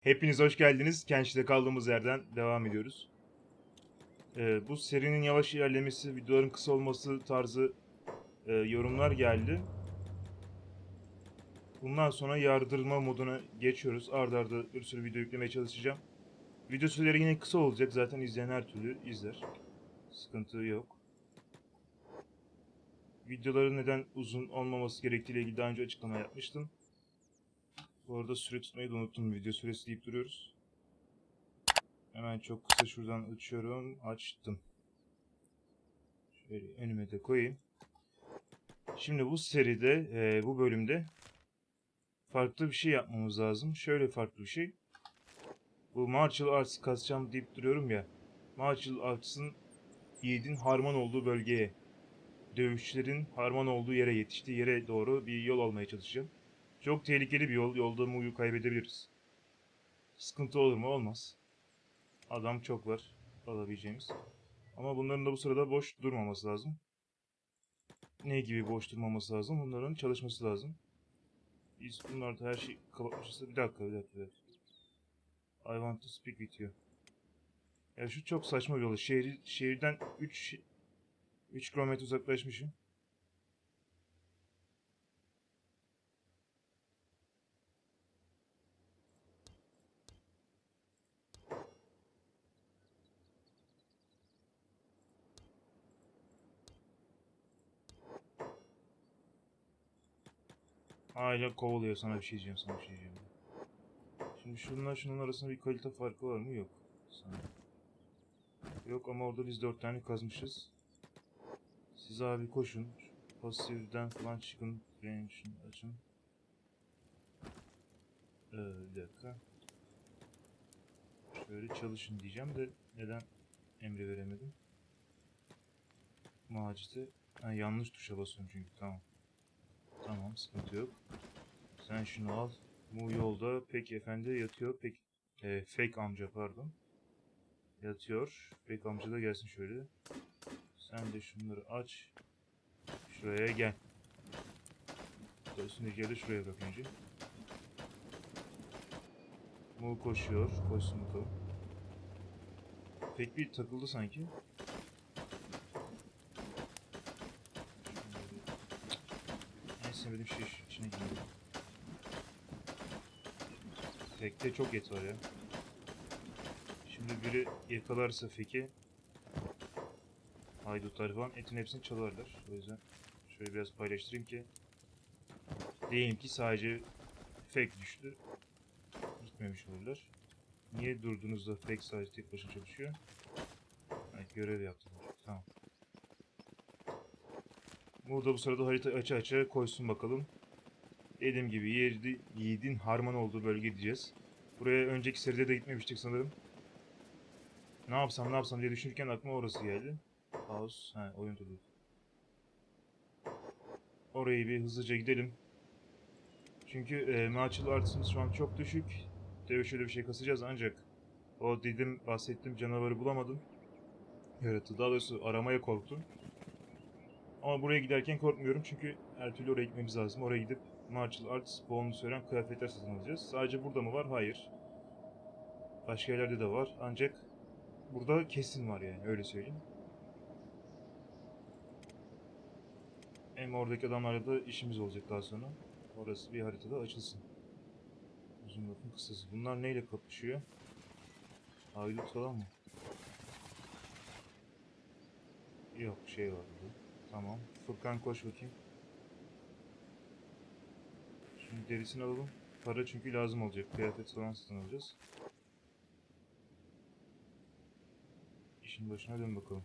Hepiniz hoş geldiniz. Kenç'te kaldığımız yerden devam ediyoruz. Ee, bu serinin yavaş ilerlemesi, videoların kısa olması tarzı e, yorumlar geldi. Bundan sonra yardırma moduna geçiyoruz. Arda arda bir sürü video yüklemeye çalışacağım. Video süreleri yine kısa olacak. Zaten izleyen her türlü izler. Sıkıntı yok. Videoların neden uzun olmaması gerektiğiyle ilgili daha önce açıklama yapmıştım. Bu arada süre tutmayı da unuttum. Video süresi deyip duruyoruz. Hemen çok kısa şuradan açıyorum. Açtım. Şöyle önüme de koyayım. Şimdi bu seride, e, bu bölümde farklı bir şey yapmamız lazım. Şöyle farklı bir şey. Bu martial arts kasacağım deyip duruyorum ya. Martial arts'ın yiğidin harman olduğu bölgeye, dövüşçülerin harman olduğu yere yetiştiği yere doğru bir yol almaya çalışacağım. Çok tehlikeli bir yol. Yolda Mu'yu kaybedebiliriz. Sıkıntı olur mu? Olmaz. Adam çok var alabileceğimiz. Ama bunların da bu sırada boş durmaması lazım. Ne gibi boş durmaması lazım? Bunların çalışması lazım. Biz bunlarda her şey kapatmışız. Bir dakika, bir dakika, bir dakika. I want to speak with you. Ya şu çok saçma bir yol. Şehri, şehirden 3 3 kilometre uzaklaşmışım. Hala kovalıyor sana bir şey diyeceğim sana bir şey diyeceğim. Şimdi şununla şunun arasında bir kalite farkı var mı? Yok. Sana. Yok ama orada biz dört tane kazmışız. Siz abi koşun. Şu Pasifden falan çıkın. Range'ini açın. Ee, bir dakika. Şöyle çalışın diyeceğim de neden emri veremedim? Macit'e ha, yanlış tuşa basıyorum çünkü tamam. Tamam sıkıntı yok. Sen şunu al. Mu yolda pek efendi yatıyor. Pek e, fake amca pardon. Yatıyor. Fake amca da gelsin şöyle. Sen de şunları aç. Şuraya gel. Üstündeki yeri şuraya bırak önce. Mu koşuyor. Koşsun bakalım. Pek bir takıldı sanki. Şey şu içine giriyor. Tekte çok et var ya. Şimdi biri yakalarsa Feki haydutlar falan etin hepsini çalarlar. O yüzden şöyle biraz paylaştırayım ki diyelim ki sadece fake düştü. Gitmemiş olurlar. Niye durduğunuzda fake sadece tek başına çalışıyor? Evet, görev yaptılar. Tamam. Burada bu sırada harita açı açı koysun bakalım. Dediğim gibi yiğidin harman olduğu bölge gideceğiz. Buraya önceki seride de gitmemiştik sanırım. Ne yapsam ne yapsam diye düşünürken aklıma orası geldi. Pause. Ha oyun durdu. Orayı bir hızlıca gidelim. Çünkü e, martial arts'ımız şu an çok düşük. Dövüş öyle bir şey kasacağız ancak o dedim bahsettiğim canavarı bulamadım. Yaratığı daha doğrusu aramaya korktum. Ama buraya giderken korkmuyorum çünkü her türlü oraya gitmemiz lazım. Oraya gidip martial arts bonus veren kıyafetler satın alacağız. Sadece burada mı var? Hayır. Başka yerlerde de var. Ancak burada kesin var yani öyle söyleyeyim. Hem oradaki adamlarla da işimiz olacak daha sonra. Orası bir haritada açılsın. Uzun lafın kısası. Bunlar neyle kapışıyor? Haydut falan mı? Yok şey var burada. Tamam. Furkan koş bakayım. Şimdi derisini alalım. Para çünkü lazım olacak. Kıyafet falan satın alacağız. İşin başına dön bakalım.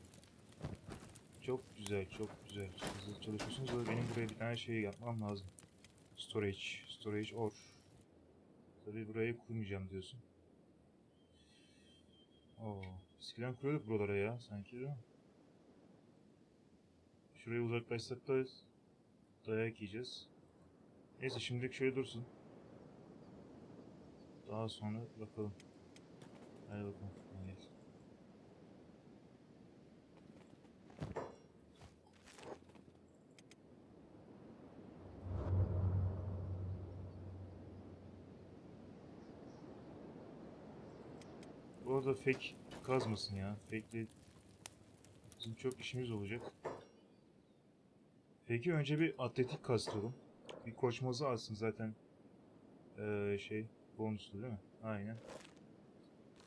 Çok güzel, çok güzel. Hızlı çalışıyorsunuz da benim buraya bir tane şey yapmam lazım. Storage, storage or. Tabii burayı kurmayacağım diyorsun. Oo, eskiden kuruyorduk buralara ya sanki değil mi? Şuraya uzaklaşsak da dayak yiyeceğiz. Neyse şimdilik şöyle dursun. Daha sonra bakalım. Hadi bakalım. Hadi. Bu arada fake kazmasın ya. Fake'le bizim çok işimiz olacak. Peki önce bir atletik kastıralım. Bir koşması alsın zaten. Ee, şey bonuslu değil mi? Aynen.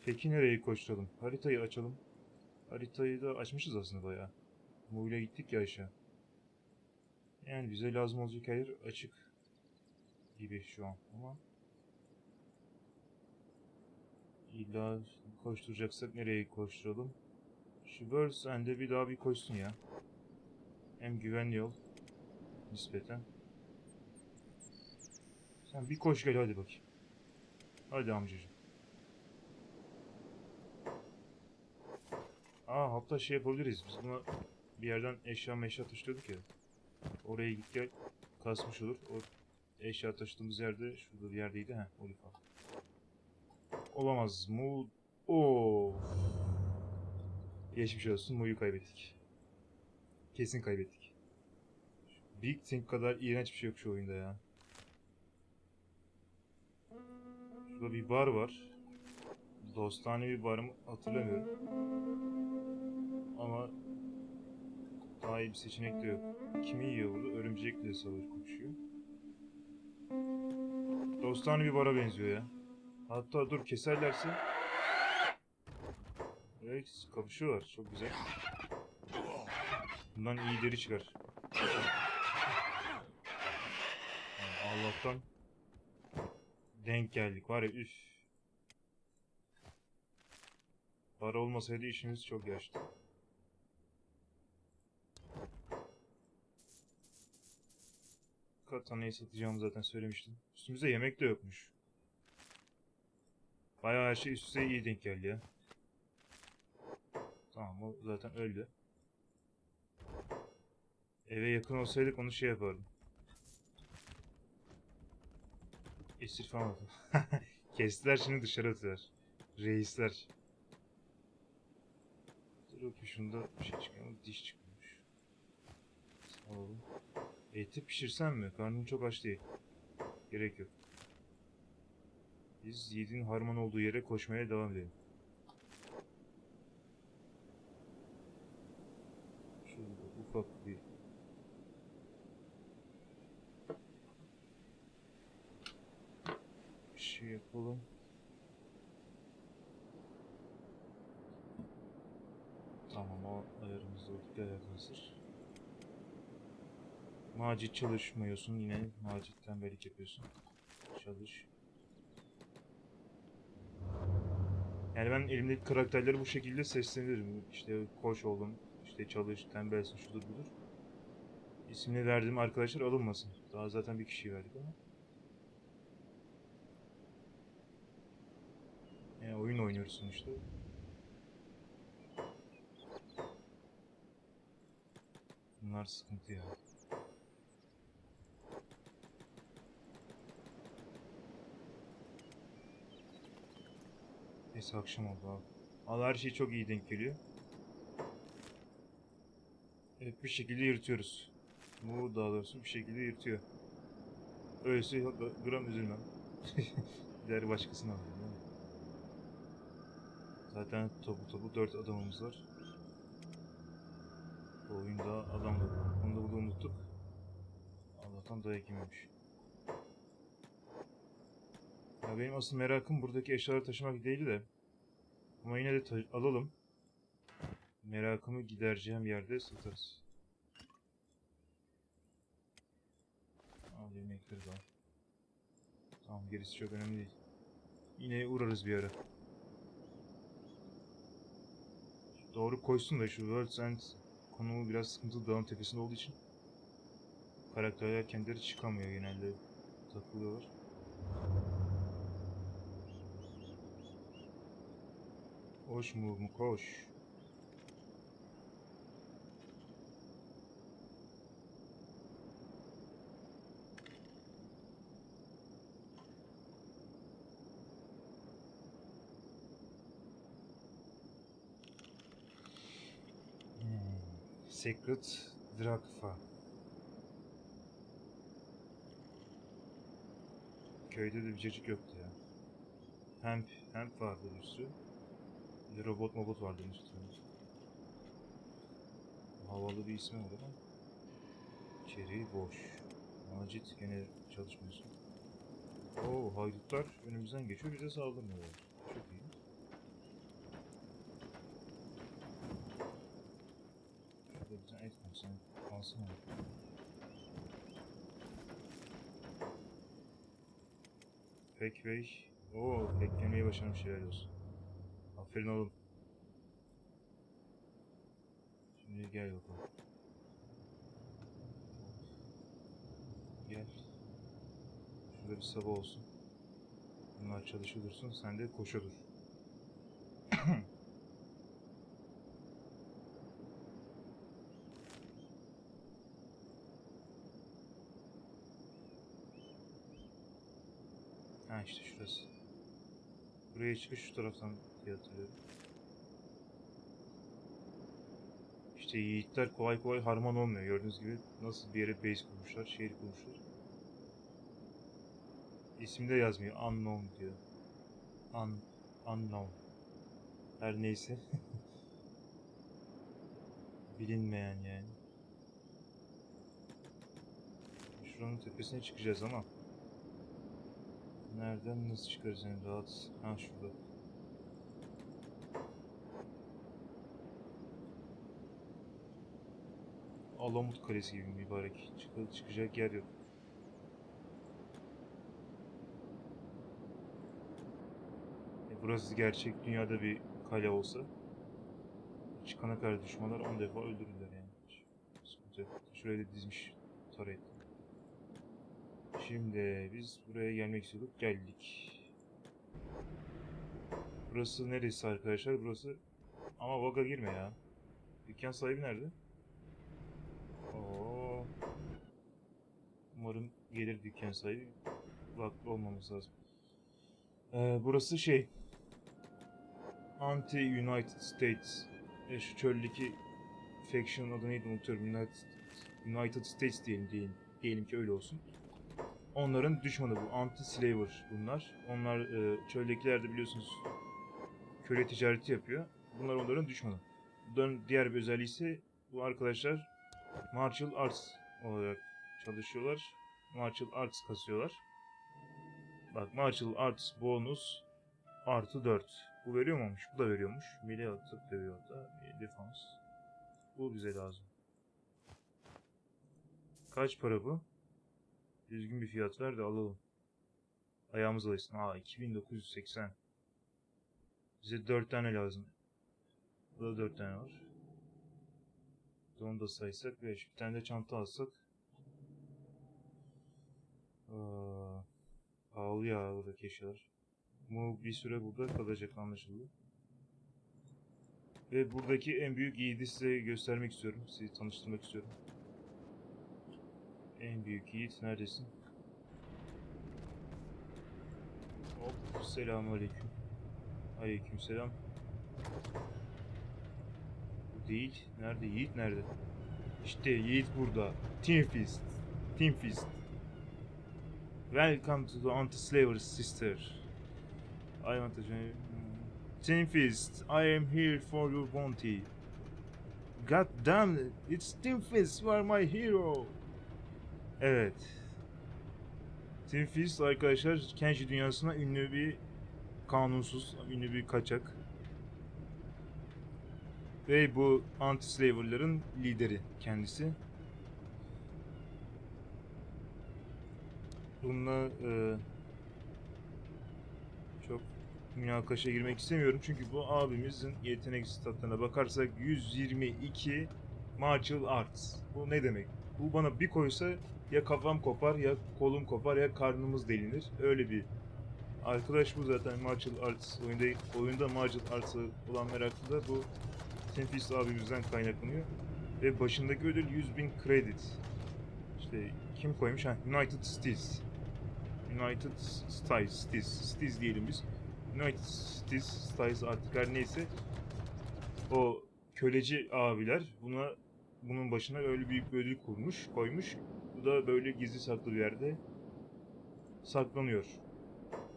Peki nereye koşturalım? Haritayı açalım. Haritayı da açmışız aslında bayağı. Muğla gittik ya aşağı. Yani bize lazım olacak yer açık gibi şu an ama illa koşturacaksak nereye koşturalım? Şu World's bir daha bir koşsun ya. Hem güvenli yol nispeten. Sen bir koş gel hadi bakayım. Hadi amcacığım. Aa hatta şey yapabiliriz. Biz buna bir yerden eşya meşya taşıyorduk ya. Oraya git gel kasmış olur. O eşya taşıdığımız yerde şurada bir yerdeydi ha. Olifan. Olamaz. Mu Oo. Geçmiş olsun. Mu'yu kaybettik. Kesin kaybettik. Big Think kadar iğrenç bir şey yok şu oyunda ya. Şurada bir bar var. Dostane bir bar mı hatırlamıyorum. Ama daha iyi bir seçenek de yok. Kimi yiyor burada? Örümcekle savaş koşuyor. Dostane bir bara benziyor ya. Hatta dur keserlerse... Evet kapışıyorlar. Çok güzel. Bundan iyi deri çıkar. Allah'tan denk geldik. Var ya üf. Para olmasaydı işimiz çok yaşlı. Katanayı satacağımı zaten söylemiştim. Üstümüzde yemek de yokmuş. Bayağı her şey üst iyi denk geldi ya. Tamam o zaten öldü. Eve yakın olsaydık onu şey yapardım. Esir falan aldım. Kestiler şimdi dışarı atıyorlar. Reisler. Dur şunda bir şey çıkıyor diş çıkmış. Olun. Eti pişirsem mi? Karnım çok aç değil. Gerek yok. Biz Yiğit'in harman olduğu yere koşmaya devam edelim. Şurada ufak bir yapalım. Tamam o ayarımızda ayar hazır. Macit çalışmıyorsun yine Macit'ten belik yapıyorsun. Çalış. Yani ben elimdeki karakterleri bu şekilde seslenirim. İşte koş oğlum, işte çalış, tembelsin, şudur budur. İsmini verdiğim arkadaşlar alınmasın. Daha zaten bir kişiyi verdik ama. Oyun oynuyoruz sonuçta. Bunlar sıkıntı ya. Neyse akşam oldu abi. Allah her şey çok iyi denk geliyor. Evet bir şekilde yırtıyoruz. Bu daha doğrusu bir şekilde yırtıyor. Öyleyse gram üzülmem. Gider başkasına mi? Zaten topu topu 4 adamımız var. Bu oyunda adam da. Onu da burada unuttuk. Allah'tan dayak yememiş. Ya benim asıl merakım buradaki eşyaları taşımak değil de. Ama yine de alalım. Merakımı gidereceğim yerde satarız. Al yemekleri al. Tamam gerisi çok önemli değil. Yine uğrarız bir ara. Doğru koysun da şu World's End konumu biraz sıkıntılı dağın tepesinde olduğu için karakterler kendileri çıkamıyor genelde takılıyorlar. Koş mu mu koş. Secret Drakfa. Köyde de bir yoktu ya. Hemp, hemp vardı bir sürü. Bir robot mobot vardı üstünde. Havalı bir ismi var ama. İçeriği boş. Macit gene çalışmıyorsun. Oo haydutlar önümüzden geçiyor bize saldırmıyorlar. Çok iyi. Şurada sen alsana. Pek bey. Oo beklemeye başlamış helal olsun. Aferin oğlum. Şimdi gel bakalım. Gel. Şurada bir sabah olsun. Bunlar dursun. Sen de koşa dur. Ha işte şurası. Buraya çıkış şu taraftan diye hatırlıyorum. İşte yiğitler kolay kolay harman olmuyor. Gördüğünüz gibi nasıl bir yere base kurmuşlar, şehir kurmuşlar. İsimde yazmıyor. Unknown diyor. Un, unknown. Her neyse. Bilinmeyen yani. Şuranın tepesine çıkacağız ama. Nereden nasıl çıkarız yani rahat. Ha şurada. Alamut Kalesi gibi mübarek. Çık çıkacak yer yok. E, burası gerçek dünyada bir kale olsa çıkana kadar düşmanlar 10 defa öldürürler yani. Sıkıntı da dizmiş turret. Şimdi biz buraya gelmek istiyorduk. Geldik. Burası neresi arkadaşlar? Burası ama vaga girme ya. Dükkan sahibi nerede? Oo. Umarım gelir dükkan sahibi. Vakti olmamız lazım. Ee, burası şey. Anti-United States. E, şu çöldeki faction adı neydi unutuyorum. United, United States diyelim, diyelim. Diyelim ki öyle olsun. Onların düşmanı bu. Anti-Slaver bunlar. Onlar e, çöldekiler de biliyorsunuz köle ticareti yapıyor. Bunlar onların düşmanı. Bunların diğer bir özelliği ise bu arkadaşlar martial arts olarak çalışıyorlar. Martial arts kasıyorlar. Bak martial arts bonus artı 4. Bu veriyor muymuş? Bu da veriyormuş. Melee atıp dövüyor da. Defans. Bu bize lazım. Kaç para bu? Düzgün bir fiyat ver de alalım. Ayağımız alışsın. Aa 2980. Bize 4 tane lazım. Burada 4 tane var. Onu da saysak 5. Bir tane de çanta alsak. Aa, ya buradaki eşyalar. Bu bir süre burada kalacak anlaşıldı. Ve buradaki en büyük yiğidi size göstermek istiyorum. Sizi tanıştırmak istiyorum. En büyük yiğit neredesin? Hop selamun aleyküm. Aleyküm selam. Bu değil. Nerede? Yiğit nerede? İşte Yiğit burada. Team Fist. Team Fist. Welcome to the anti-slavery sister. I want to. Team Fist, I am here for your bounty. God damn it, it's Team Fist, you are my hero. Evet. Team Fist arkadaşlar Kenji dünyasına ünlü bir kanunsuz, ünlü bir kaçak. Ve bu anti-slaver'ların lideri kendisi. Bununla e, çok münakaşa girmek istemiyorum. Çünkü bu abimizin yetenek statlarına bakarsak 122 martial arts. Bu ne demek? Bu bana bir koysa ya kafam kopar ya kolum kopar ya karnımız delinir. Öyle bir arkadaş bu zaten martial arts oyunda oyunda martial arts'a olan meraklı da bu Tenfist abimizden kaynaklanıyor. Ve başındaki ödül 100.000 credit. İşte kim koymuş? Ha, United States. United States, States, States diyelim biz. United States, States artık her neyse. O köleci abiler buna bunun başına öyle büyük bir ödül kurmuş, koymuş. Bu da böyle gizli saklı bir yerde saklanıyor.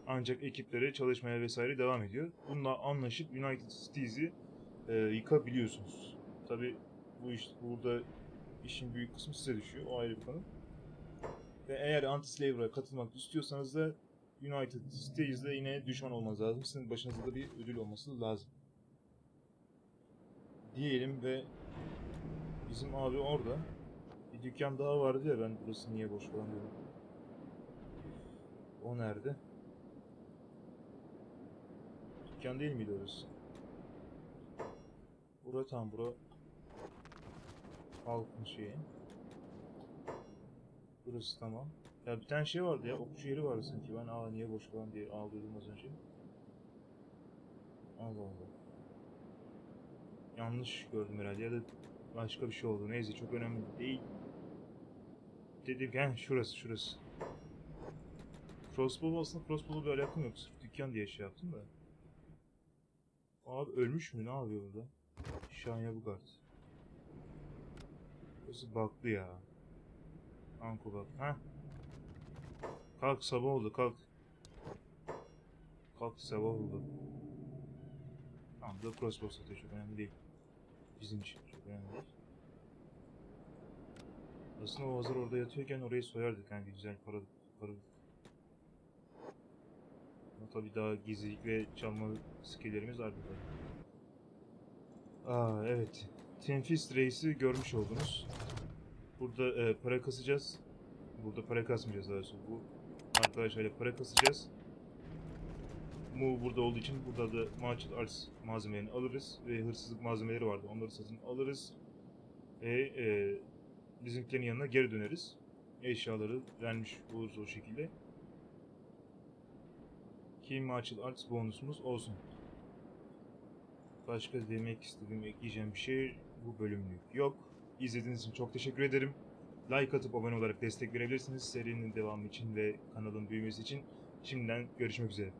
Ancak ekipleri çalışmaya vesaire devam ediyor. Bununla anlaşıp United Cities'i e, yıkabiliyorsunuz. Tabi bu iş burada işin büyük kısmı size düşüyor. O ayrı bir konu. Ve eğer Anti-Slavery'a katılmak istiyorsanız da United States'le yine düşman olmanız lazım. Sizin başınızda da bir ödül olması lazım. Diyelim ve bizim abi orada. Bir dükkan daha vardı ya ben burası niye boş falan diyorum. O nerede? Dükkan değil miydi orası? Bura tam bura halkın şeyi. Burası tamam. Ya bir tane şey vardı ya okçu yeri vardı sanki ben aa niye boş falan diye ağlıyordum az önce. Allah Allah. Yanlış gördüm herhalde ya da başka bir şey oldu. Neyse çok önemli değil. Dedim ki şurası şurası. Crossbow aslında crossbow'la bir alakam yok. Sırf dükkan diye şey yaptım da. Abi ölmüş mü? Ne yapıyor burada? Şanya bu kart. Burası baklı ya. Anko bak. Heh. Kalk sabah oldu kalk. Kalk sabah oldu. Tamam da crossbow satıyor çok önemli değil. Bizim için. Aslında o hazır orada yatıyorken orayı soyardık yani güzel para para. Ama tabii daha gizlilik ve çalma skilllerimiz var burada. Aa evet. Tenfist Reis'i görmüş oldunuz. Burada e, para kasacağız. Burada para kasmayacağız daha doğrusu. Bu arkadaşlarla para kasacağız. Mu burada olduğu için burada da martial arts malzemelerini alırız ve hırsızlık malzemeleri vardı. Onları satın alırız. Ve e, bizimkilerin yanına geri döneriz. Eşyaları vermiş oluruz o şekilde. Ki martial arts bonusumuz olsun. Başka demek istediğim, ekleyeceğim bir şey bu bölümlük yok. İzlediğiniz için çok teşekkür ederim. Like atıp abone olarak destek verebilirsiniz serinin devamı için ve kanalın büyümesi için. Şimdiden görüşmek üzere.